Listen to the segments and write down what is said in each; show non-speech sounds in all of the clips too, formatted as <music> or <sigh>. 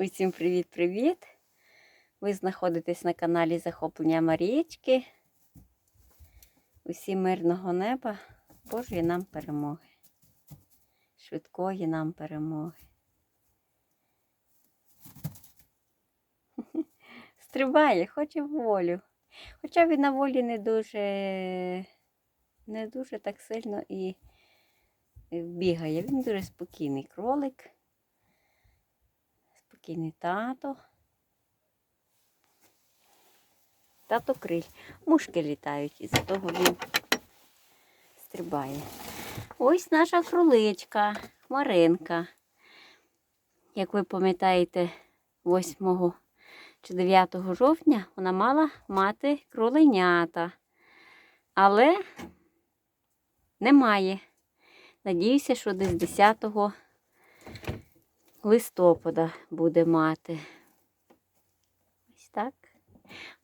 Усім привіт-привіт! Ви знаходитесь на каналі Захоплення Марієчки. Усім мирного неба, Божої нам перемоги. Швидкої нам перемоги. <laughs> Стрибає, хоче волю. Хоча він на волі не дуже, не дуже так сильно і бігає. Він дуже спокійний кролик. Спокійний тато. Тато криль. Мушки літають, і за того він стрибає. Ось наша кроличка, Хмаринка. Як ви пам'ятаєте, 8 чи 9 жовтня вона мала мати кроленята. Але немає. Надіюся, що десь 10 листопада буде мати. Ось так.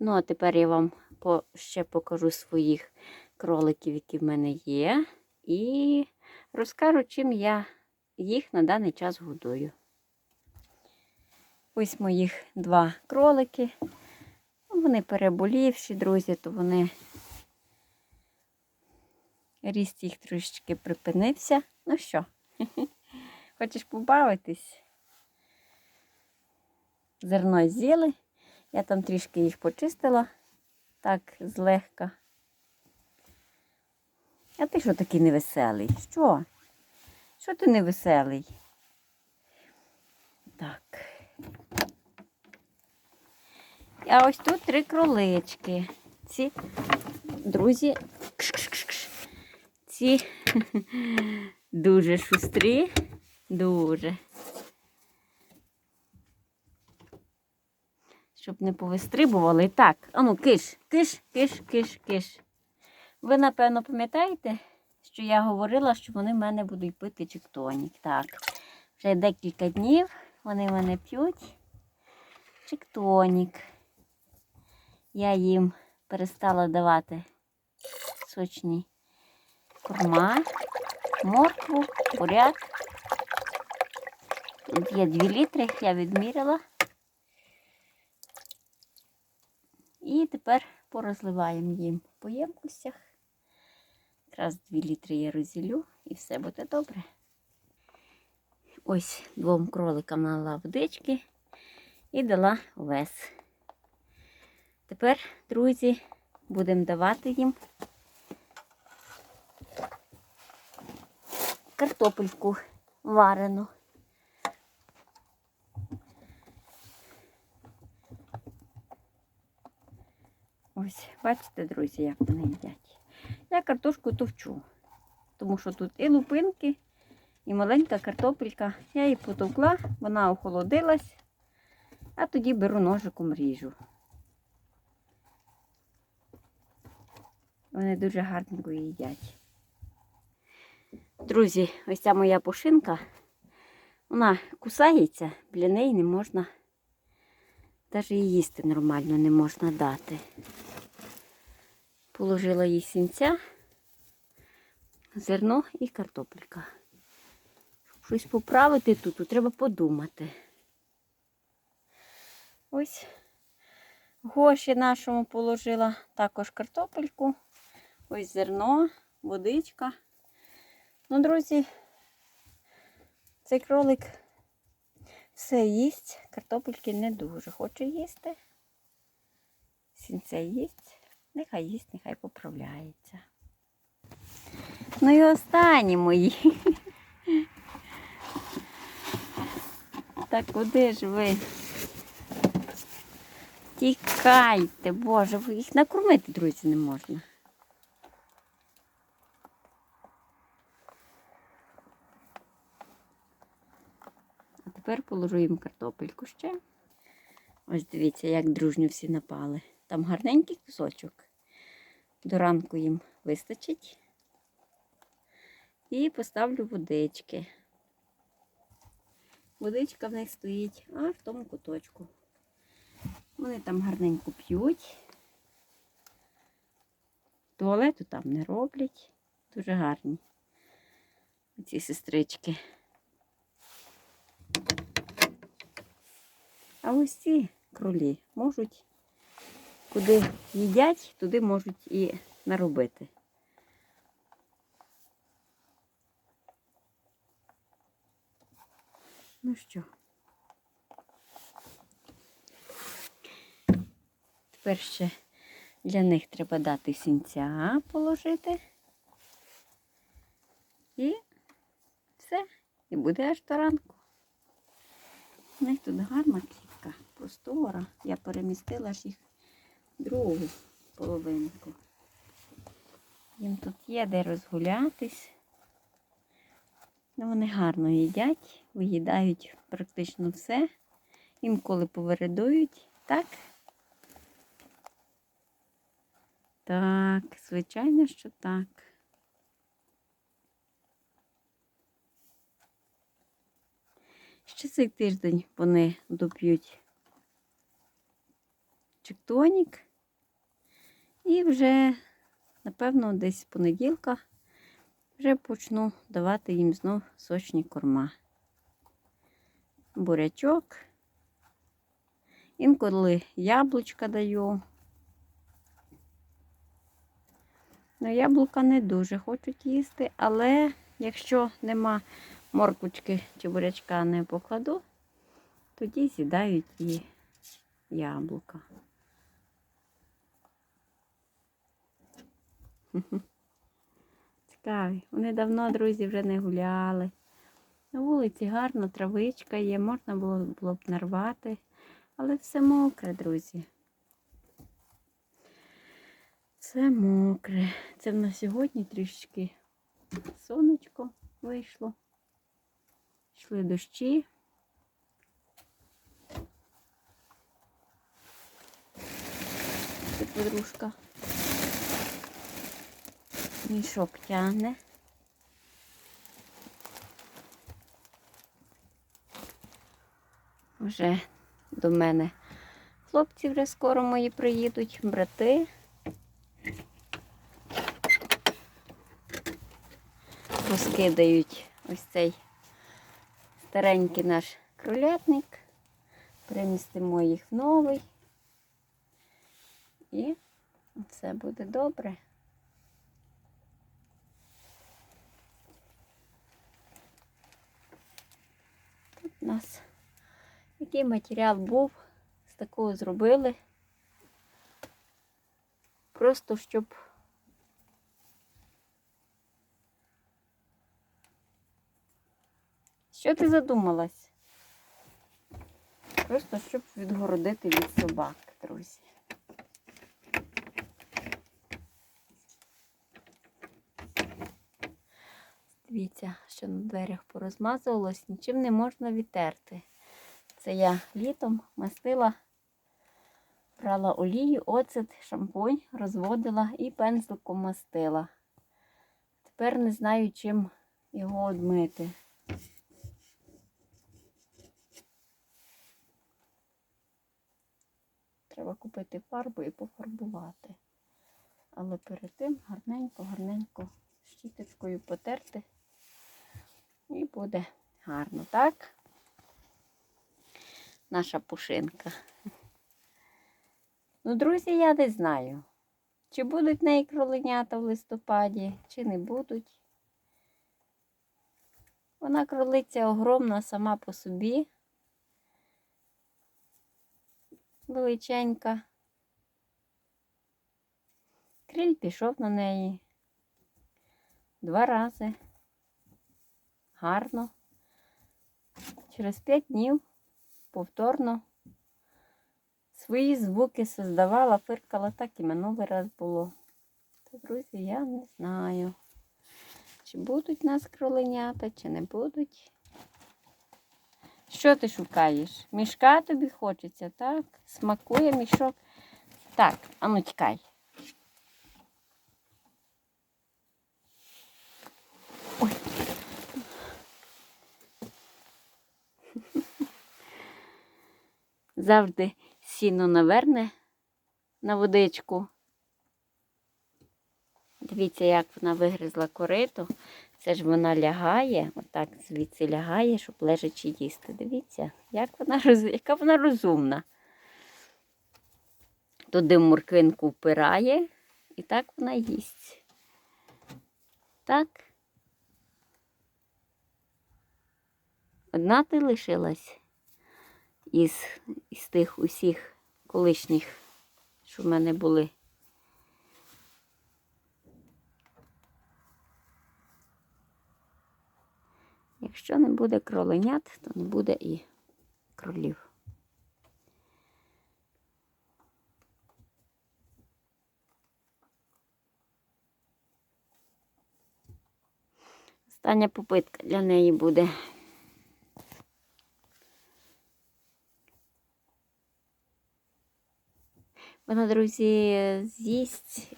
Ну, а тепер я вам по, ще покажу своїх кроликів, які в мене є. І розкажу, чим я їх на даний час годую. Ось моїх два кролики. Вони переболівші, друзі, то вони ріст їх трошечки припинився. Ну що, <laughs> хочеш побавитись? Зерно з'їли. Я там трішки їх почистила, так, злегка. А ти що такий невеселий? Що? Що ти невеселий? Так. А ось тут три кролички. Ці друзі, кш-кш-кш. ці <laughs> дуже шустрі, дуже. Щоб не повистрибували. Так, ану, киш, киш, киш, киш, киш. Ви, напевно, пам'ятаєте, що я говорила, що вони в мене будуть пити чектонік. Так, вже декілька днів вони в мене п'ють чектонік. Я їм перестала давати сочні корма, моркву, буряк. Тут є 2 літри, я відміряла. І тепер порозливаємо їм по ємкостях. 2 літри я розділю і все буде добре. Ось двом кроликам налила водички і дала вес. Тепер, друзі, будемо давати їм картопельку варену. Ось, бачите, друзі, як вони їдять. Я картошку товчу, тому що тут і лупинки, і маленька картопелька. Я її потовкла, вона охолодилась, а тоді беру ножиком ріжу. Вони дуже гарненько їдять. Друзі, ось ця моя пушинка, вона кусається, біля неї не можна, навіть і їсти нормально не можна дати. Положила їй сінця, зерно і картопелька. Щоб щось поправити тут, треба подумати. Ось гоші нашому положила також картопельку, ось зерно, водичка. Ну, друзі, цей кролик все їсть, картопельки не дуже хоче їсти. Сінця їсть. Нехай їсть, нехай поправляється. Ну і останні мої. Так куди ж ви? Тікайте, Боже, їх накормити, друзі, не можна. Тепер положу їм картопельку ще. Ось дивіться, як дружньо всі напали. Там гарненький кусочок. До ранку їм вистачить. І поставлю водички. Водичка в них стоїть аж в тому куточку. Вони там гарненько п'ють. Туалету там не роблять. Дуже гарні. Ці сестрички. А ось ці кролі можуть, куди їдять, туди можуть і наробити. Ну що? Тепер ще для них треба дати сінця положити. І все. І буде аж до ранку. У них тут клітка, простора. Я перемістила ж їх другу половинку. Їм тут є де розгулятись. Ну, вони гарно їдять, виїдають практично все. Інколи повередують. Так? Так, звичайно, що так. Ще цей тиждень вони доп'ють чектонік. І вже, напевно, десь понеділка вже почну давати їм знов сочні корма. Бурячок. Інколи яблучка даю. Ну, яблука не дуже хочуть їсти, але якщо нема морквочки чи бурячка не покладу, тоді з'їдають і яблука. <laughs> Цікаві. Вони давно, друзі, вже не гуляли. На вулиці гарно, травичка є, можна було, було б нарвати, але все мокре, друзі. Все мокре. Це в нас сьогодні трішки сонечко вийшло. Йшли дощі. Подружка. Мішок тягне. Вже до мене хлопці вже скоро мої приїдуть, брати. Розкидають ось цей старенький наш кролятник. Перемістимо їх в новий. І все буде добре. Тут у нас який матеріал був, з такого зробили. Просто щоб Що ти задумалась? Просто щоб відгородити від собак, друзі. Дивіться, що на дверях порозмазувалось, нічим не можна відтерти. Це я літом мастила, брала олію, оцет, шампунь, розводила і пензликом мастила. Тепер не знаю, чим його одмити. Треба купити фарбу і пофарбувати. Але перед тим гарненько-гарненько щіточкою потерти. І буде гарно, так? Наша пушинка. Ну, друзі, я не знаю, чи будуть в неї кроленята в листопаді, чи не будуть. Вона кролиця огромна сама по собі. величенька. Криль пішов на неї два рази. Гарно. Через п'ять днів повторно свої звуки создавала, фиркала, так і минулий раз було. Та, друзі, я не знаю, чи будуть нас кроленята, чи не будуть. Що ти шукаєш? Мішка тобі хочеться, так? Смакує мішок. Так, а ну тікай. Завжди сіно наверне на водичку. Дивіться, як вона вигризла корито. Це ж вона лягає, отак звідси лягає, щоб лежачи їсти. Дивіться, як вона, яка вона розумна. Туди морквинку впирає, і так вона їсть. Так. Одна ти лишилась із, із тих усіх колишніх, що в мене були. Якщо не буде кроленят, то не буде і кролів. Остання попитка для неї буде. Вона, друзі, з'їсть.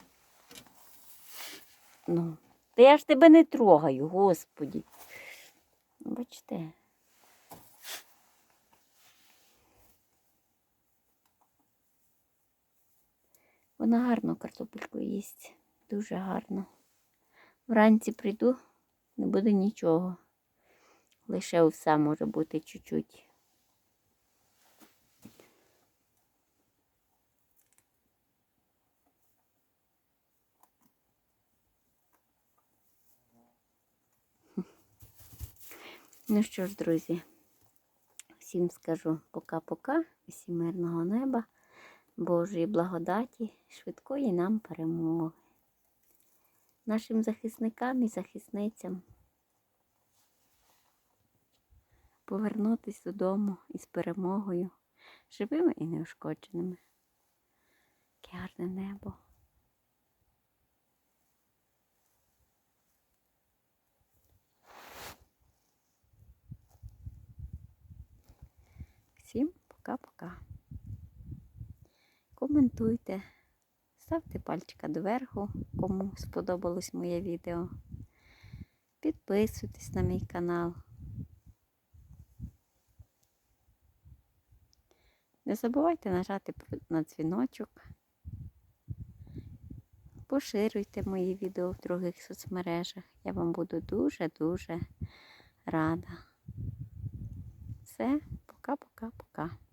Ну, та я ж тебе не трогаю, господі. Ну, Бачите. Вона гарно картопельку їсть. Дуже гарно. Вранці прийду, не буде нічого. Лише овса може бути чуть-чуть. Ну що ж, друзі, всім скажу пока-пока, всім мирного неба, Божої благодаті, швидкої нам перемоги. Нашим захисникам і захисницям повернутися додому із перемогою, живими і неушкодженими. Яке гарне небо. Всім пока-пока. Коментуйте, ставте пальчика доверху, кому сподобалось моє відео. Підписуйтесь на мій канал. Не забувайте нажати на дзвіночок. Поширюйте мої відео в других соцмережах. Я вам буду дуже-дуже рада. Все, пока-пока-пока.